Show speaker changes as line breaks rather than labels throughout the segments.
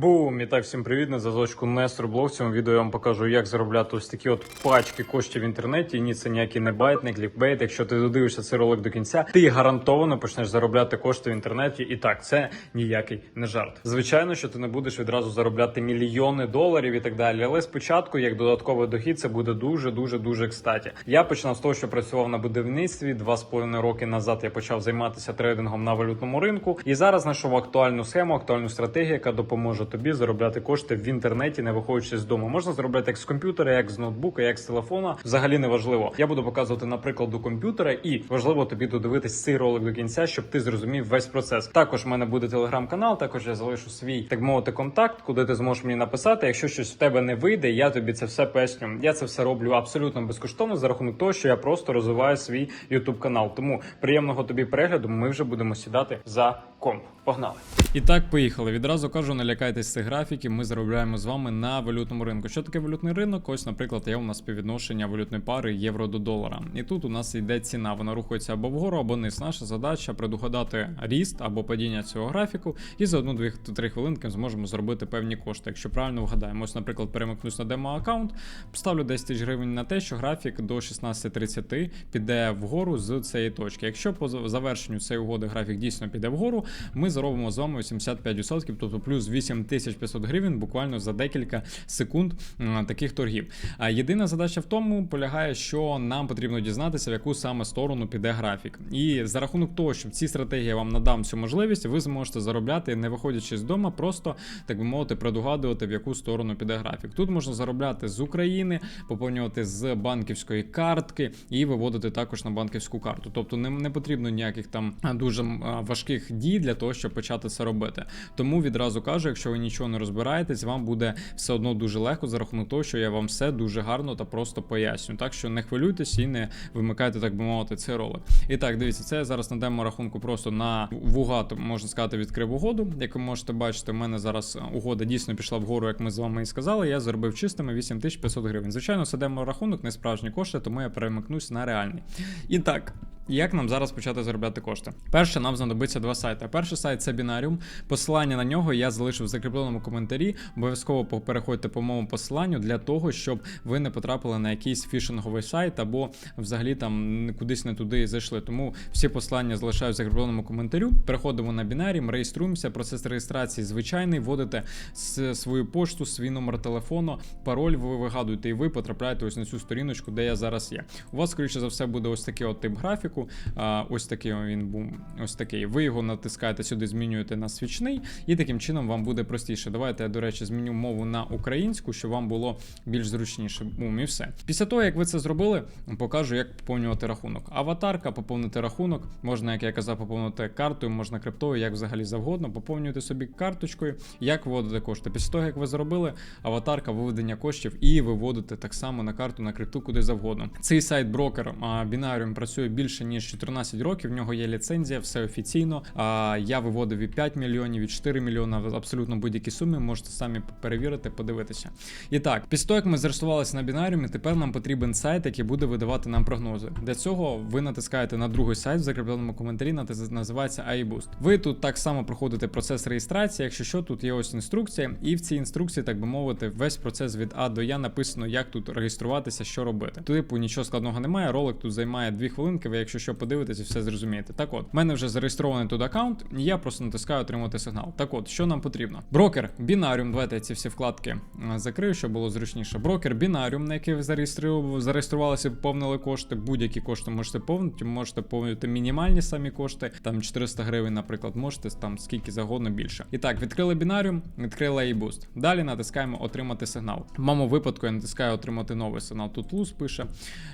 Бум! І так, всім привіт, на зв'язочку Нестор Блог. В цьому відео я вам покажу, як заробляти ось такі от пачки коштів в інтернеті. Ні, це ніякий не байт, не клікбейт. Якщо ти додивишся цей ролик до кінця, ти гарантовано почнеш заробляти кошти в інтернеті. І так, це ніякий не жарт. Звичайно, що ти не будеш відразу заробляти мільйони доларів і так далі. Але спочатку, як додатковий дохід, це буде дуже, дуже, дуже кстаті. Я починав з того, що працював на будівництві. Два з половиною роки назад я почав займатися трейдингом на валютному ринку. І зараз знайшов актуальну схему, актуальну стратегію, яка допоможе тобі заробляти кошти в інтернеті, не виходячи з дому. Можна заробляти як з комп'ютера, як з ноутбука, як з телефона. Взагалі не важливо. Я буду показувати на прикладу комп'ютера, і важливо тобі додивитись цей ролик до кінця, щоб ти зрозумів весь процес. Також в мене буде телеграм-канал. Також я залишу свій так мовити контакт, куди ти зможеш мені написати. Якщо щось в тебе не вийде, я тобі це все поясню. Я це все роблю абсолютно безкоштовно за рахунок того, що я просто розвиваю свій YouTube канал. Тому приємного тобі перегляду. Ми вже будемо сідати за комп. Погнали! І так, поїхали. Відразу кажу, не лякайтесь цих графіків. Ми заробляємо з вами на валютному ринку. Що таке валютний ринок? Ось, наприклад, є у нас співвідношення валютної пари євро до долара. І тут у нас йде ціна. Вона рухається або вгору, або вниз. Наша задача предугадати ріст або падіння цього графіку. І за одну-дві-три хвилинки зможемо зробити певні кошти. Якщо правильно вгадаємо, ось, наприклад, перемикнусь на демо-аккаунт, поставлю 10 тисяч гривень на те, що графік до 16.30 піде вгору з цієї точки. Якщо по завершенню цієї угоди графік дійсно піде вгору, ми заробимо з вами 85%, тобто плюс 8500 гривень буквально за декілька секунд таких торгів. А єдина задача в тому полягає, що нам потрібно дізнатися, в яку саме сторону піде графік. І за рахунок того, що в цій стратегії вам надам цю можливість, ви зможете заробляти, не виходячи з дому, просто так би мовити, предугадувати, в яку сторону піде графік. Тут можна заробляти з України, поповнювати з банківської картки і виводити також на банківську карту. Тобто не, не потрібно ніяких там дуже важких дій для того, щоб почати це робити. Тому відразу кажу, якщо ви нічого не розбираєтесь, вам буде все одно дуже легко за рахунок того, що я вам все дуже гарно та просто поясню. Так що не хвилюйтесь і не вимикайте, так би мовити, цей ролик. І так, дивіться, це я зараз на демо рахунку просто на вугад, можна сказати, відкрив угоду. Як ви можете бачити, в мене зараз угода дійсно пішла вгору, як ми з вами і сказали. Я заробив чистими 8500 гривень. Звичайно, це демо рахунок, не справжні кошти, тому я перемикнусь на реальний. І так. Як нам зараз почати заробляти кошти? Перше, нам знадобиться два сайти. Перший сайт це Binarium. Посилання на нього я залишив в закріпленому коментарі. Обов'язково переходьте по моєму посиланню для того, щоб ви не потрапили на якийсь фішинговий сайт або взагалі там кудись не туди зайшли. Тому всі посилання залишаю в закріпленому коментарю. Переходимо на Binarium, реєструємося. Процес реєстрації звичайний. Вводите свою пошту, свій номер телефону, пароль ви вигадуєте, і ви потрапляєте ось на цю сторіночку, де я зараз є. У вас, скоріше за все, буде ось такий от тип графіку. А, ось такий він був. Ось такий. Ви його натискаєте сюди, змінюєте на свічний, і таким чином вам буде простіше. Давайте я, до речі, зміню мову на українську, щоб вам було більш зручніше. Бум, і все. Після того, як ви це зробили, покажу, як поповнювати рахунок. Аватарка, поповнити рахунок. Можна, як я казав, поповнити картою, можна криптою, як взагалі завгодно. Поповнюєте собі карточкою, як виводити кошти. Після того, як ви зробили, аватарка, виведення коштів і виводите так само на карту на крипту, куди завгодно. Цей сайт брокер Binarium працює більше ніж 14 років. В нього є ліцензія, все офіційно. А я виводив і 5 мільйонів, і 4 мільйони, абсолютно будь-які суми. Можете самі перевірити, подивитися. І так, після того, як ми зареєструвалися на бінаріумі, тепер нам потрібен сайт, який буде видавати нам прогнози. Для цього ви натискаєте на другий сайт в закріпленому коментарі, називається iBoost. Ви тут так само проходите процес реєстрації. Якщо що, тут є ось інструкція, і в цій інструкції, так би мовити, весь процес від А до Я написано, як тут реєструватися, що робити. Типу нічого складного немає. Ролик тут займає 2 хвилинки. Ви, якщо що подивитесь, і все зрозумієте. Так от, в мене вже зареєстрований тут аккаунт, і я просто натискаю отримати сигнал. Так от, що нам потрібно? Брокер, бінаріум. Давайте я ці всі вкладки е, закрию, щоб було зручніше. Брокер, бінаріум, на який ви зареєстрували, зареєструвалися, поповнили кошти. Будь-які кошти можете повнити, можете повнити мінімальні самі кошти, там 400 гривень, наприклад, можете там скільки завгодно більше. І так, відкрили бінаріум, відкрили iBoost. Далі натискаємо отримати сигнал. В моєму випадку я натискаю отримати новий сигнал. Тут луз пише,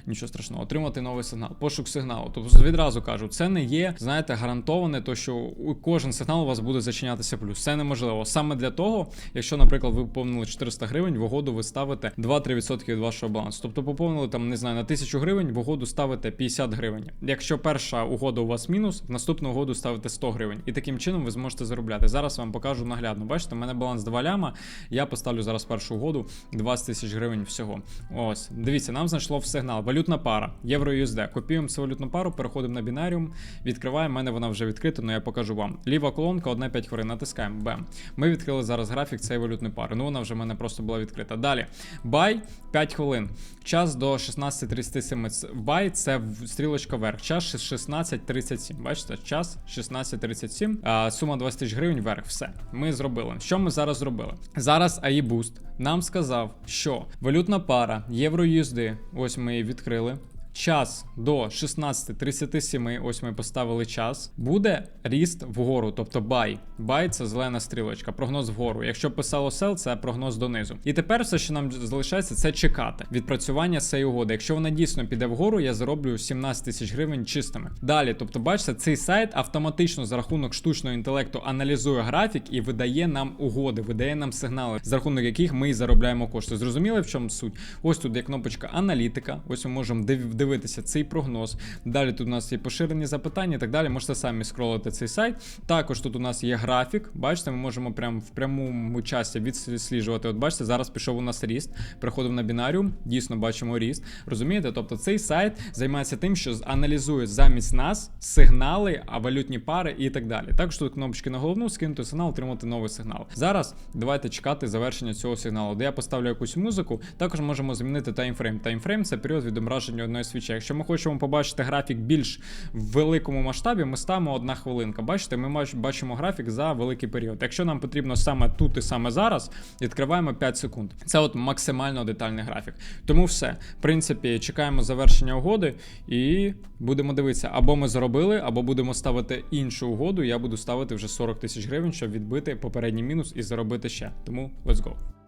нічого страшного, отримати новий сигнал. Пошук сигналу. Тобто відразу кажу, це не є, знаєте, гарантоване, то що кожен сигнал у вас буде зачинятися плюс. Це неможливо. Саме для того, якщо, наприклад, ви поповнили 400 гривень, в угоду ви ставите 2-3% від вашого балансу. Тобто поповнили там, не знаю, на 1000 гривень, в угоду ставите 50 гривень. Якщо перша угода у вас мінус, в наступну угоду ставите 100 гривень. І таким чином ви зможете заробляти. Зараз вам покажу наглядно. Бачите, в мене баланс 2 ляма. Я поставлю зараз першу угоду 20 тисяч гривень всього. Ось, дивіться, нам знайшло в сигнал. Валютна пара, євро USD. Копіюємо цю валютну пару, переходимо на бінаріум, відкриваємо. У мене вона вже відкрита, але я покажу вам. Ліва колонка, 1-5 хвилин, натискаємо. Бем. Ми відкрили зараз графік цієї валютної пари. Ну вона вже в мене просто була відкрита. Далі. Бай 5 хвилин. Час до 16.37. Ц- Бай це в- стрілочка вверх. Час 16.37. Бачите, час 16.37. А, сума 20 тисяч гривень вверх. Все. Ми зробили. Що ми зараз зробили? Зараз Boost нам сказав, що валютна пара євро USD, ось ми її відкрили. Час до 16.37, ось ми поставили час. Буде ріст вгору, тобто бай. Бай це зелена стрілочка, прогноз вгору. Якщо писало сел, це прогноз донизу. І тепер все, що нам залишається, це чекати відпрацювання цієї угоди. Якщо вона дійсно піде вгору, я зароблю 17 тисяч гривень чистими. Далі, тобто, бачите, цей сайт автоматично за рахунок штучного інтелекту аналізує графік і видає нам угоди, видає нам сигнали, за рахунок яких ми і заробляємо кошти. Зрозуміли, в чому суть? Ось тут є кнопочка аналітика. Ось ми можемо див- дивитися цей прогноз. Далі тут у нас є поширені запитання і так далі. Можете самі скролити цей сайт. Також тут у нас є графік. Бачите, ми можемо прямо в прямому часі відсліджувати. От бачите, зараз пішов у нас ріст. Переходимо на бінаріум, дійсно бачимо ріст. Розумієте? Тобто цей сайт займається тим, що аналізує замість нас сигнали, а валютні пари і так далі. Також тут кнопочки на головну, скинути сигнал, отримати новий сигнал. Зараз давайте чекати завершення цього сигналу. Де я поставлю якусь музику, також можемо змінити таймфрейм. Таймфрейм це період відображення одної свічі. Якщо ми хочемо побачити графік більш в великому масштабі, ми ставимо одна хвилинка. Бачите, ми бачимо графік за великий період. Якщо нам потрібно саме тут і саме зараз, відкриваємо 5 секунд. Це от максимально детальний графік. Тому все, в принципі, чекаємо завершення угоди і будемо дивитися, або ми заробили, або будемо ставити іншу угоду. Я буду ставити вже 40 тисяч гривень, щоб відбити попередній мінус і заробити ще. Тому let's go.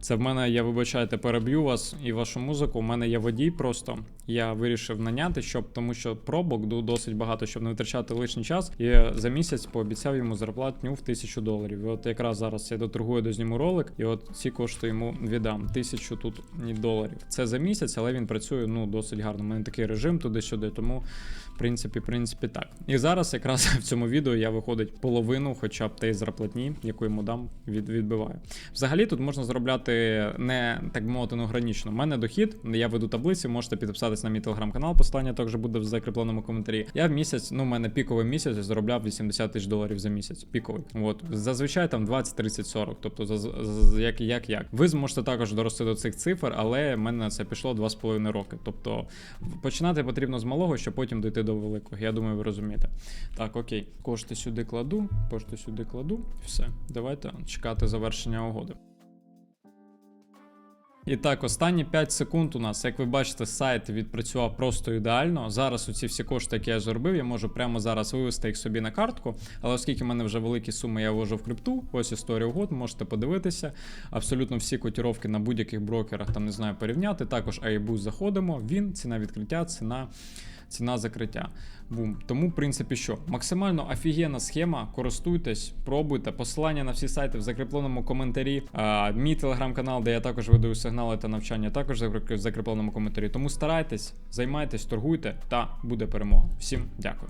Це в мене, я вибачайте, переб'ю вас і вашу музику. У мене є водій просто. Я вирішив наняти, щоб тому що пробок досить багато, щоб не витрачати лишній час. І за місяць пообіцяв йому зарплатню в тисячу доларів. І от якраз зараз я доторгую, дозніму ролик, і от ці кошти йому віддам. Тисячу тут доларів. Це за місяць, але він працює ну досить гарно. У мене такий режим туди-сюди, тому в принципі, в принципі, так. І зараз якраз в цьому відео я виходить половину, хоча б тієї зарплатні, яку йому дам, від, відбиваю. Взагалі тут можна заробляти не так мовити, ну, гранічно. У мене дохід, я веду таблиці, можете підписатись на мій телеграм-канал, посилання також буде в закріпленому коментарі. Я в місяць, ну, у мене піковий місяць заробляв 80 тисяч доларів за місяць. Піковий. От зазвичай там 20, 30, 40. Тобто, за, як, як, як. Ви зможете також дорости до цих цифр, але в мене це пішло 2,5 роки. Тобто починати потрібно з малого, щоб потім дійти до великого. Я думаю, ви розумієте. Так, окей, кошти сюди кладу, кошти сюди кладу. Все, давайте чекати завершення угоди. І так, останні 5 секунд у нас, як ви бачите, сайт відпрацював просто ідеально. Зараз оці всі кошти, які я заробив, я можу прямо зараз вивести їх собі на картку. Але оскільки в мене вже великі суми, я ввожу в крипту, ось історія угод, можете подивитися. Абсолютно всі котіровки на будь-яких брокерах, там не знаю, порівняти. Також Айбу заходимо. Він, ціна відкриття, ціна. Ціна закриття. Бум. Тому, в принципі, що максимально офігенна схема. Користуйтесь, пробуйте. Посилання на всі сайти в закріпленому коментарі. А, мій телеграм-канал, де я також видаю сигнали та навчання, також в закріпленому коментарі. Тому старайтесь, займайтесь, торгуйте, та буде перемога. Всім дякую.